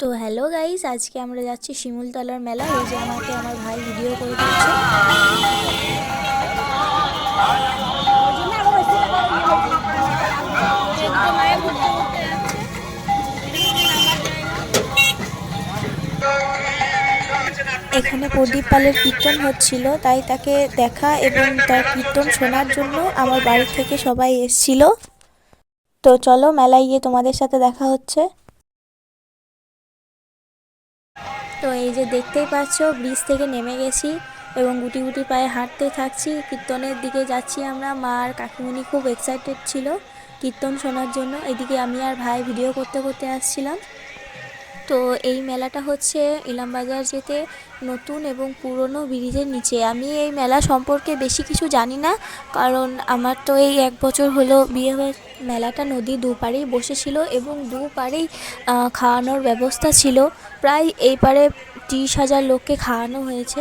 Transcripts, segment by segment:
তো hello guys আজকে আমরা যাচ্ছি শিমুলতলার মেলা। এই যে আমাকে আমার ভাই ভিডিও করে দিচ্ছে। এখানে প্রদীপ পালের কীর্তন হচ্ছিল, তাই তাকে দেখা এবং তার কীর্তন শোনার জন্য আমার বাড়ি থেকে সবাই এসছিল। তো চলো মেলায় গিয়ে তোমাদের সাথে দেখা হচ্ছে। তো এই যে দেখতেই পাচ্ছ, ব্রিজ থেকে নেমে গেছি এবং গুটি গুটি পায়ে হাঁটতে থাকছি। কীর্তনের দিকে যাচ্ছি আমরা। মা আর কাকিমণি খুব এক্সাইটেড ছিল কীর্তন শোনার জন্য। এদিকে আমি আর ভাই ভিডিও করতে করতে আসছিলাম। তো এই মেলাটা হচ্ছে ইলামবাজার যেতে নতুন এবং পুরনো ব্রিজের নিচে। আমি এই মেলা সম্পর্কে বেশি কিছু জানি না, কারণ আমার তো এই এক বছর হলো বিয়ে মেলাটা নদী দুপারেই বসেছিল এবং দুপারেই খাওয়ানোর ব্যবস্থা ছিল। প্রায় এই পারে ত্রিশ হাজার লোককে খাওয়ানো হয়েছে।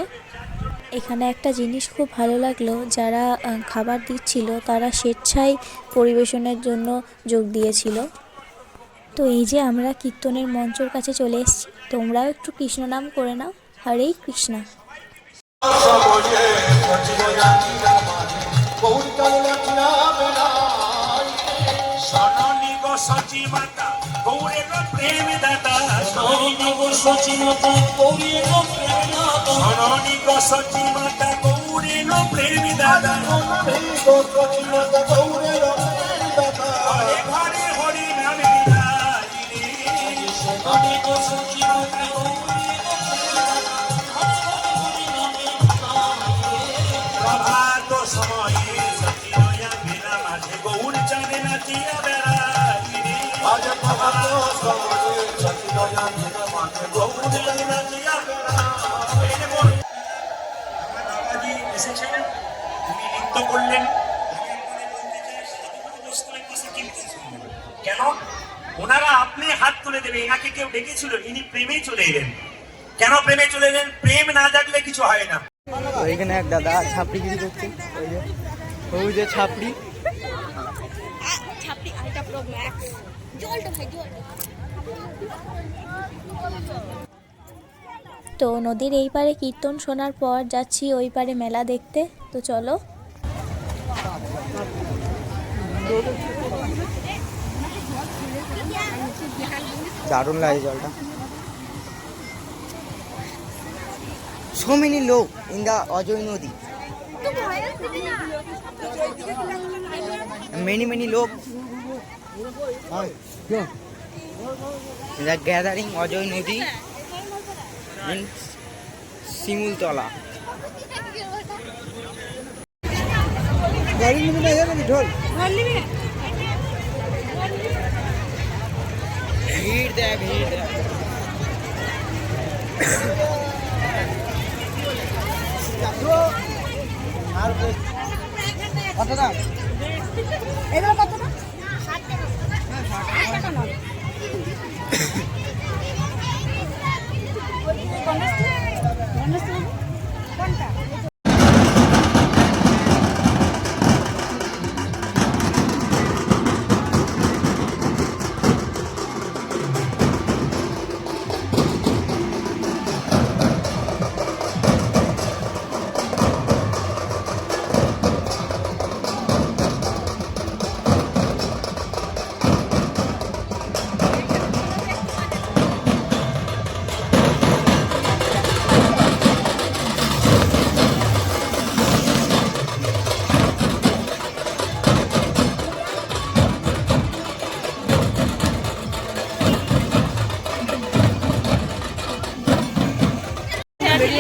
এখানে একটা জিনিস খুব ভালো লাগল, যারা খাবার দিচ্ছিল তারা স্বেচ্ছায় পরিবেশনের জন্য যোগ দিয়েছিল। তো এই যে আমরা কীর্তনের মঞ্চর কাছে চলে এসেছি। তোমরাও একটু কৃষ্ণ নাম করে নাও। হরে কৃষ্ণা। প্রেম দাতা কেন ওনারা আপনি হাত তুলে দেবে এনাকে কেউ ডেকেছিল ইনি প্রেমেই চলে এলেন কেন প্রেমে চলে এলেন প্রেম না জাগলে কিছু হয় না তো এখানে এক দাদা ছাপড়ি গিরি করছে। ওই যে ছাপড়ি ছাপড়ি আলটা প্রো ম্যাক্স জলটা ভাই জলটা তো নদীর এই পারে কীর্তন শোনার পর যাচ্ছি ওই পারে মেলা দেখতে। তো চলো। দারুণ লাগে জলটা। সো মেনি লোক ইন দা অজয় নদী মেনি মেনি লোক দ্য গ্যাদারিং অজয় নদী ইন শিমুলতলা গাড়ি নিবি না যাবে ঢোল ভিড় দেয় ভিড় আর কত দাম এগুলো কত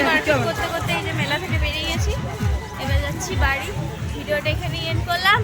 মার্কেট করতে করতে এই যে মেলা থেকে বেরিয়ে গেছি। এবার যাচ্ছি বাড়ি। ভিডিওটা এখানে এন্ড করলাম।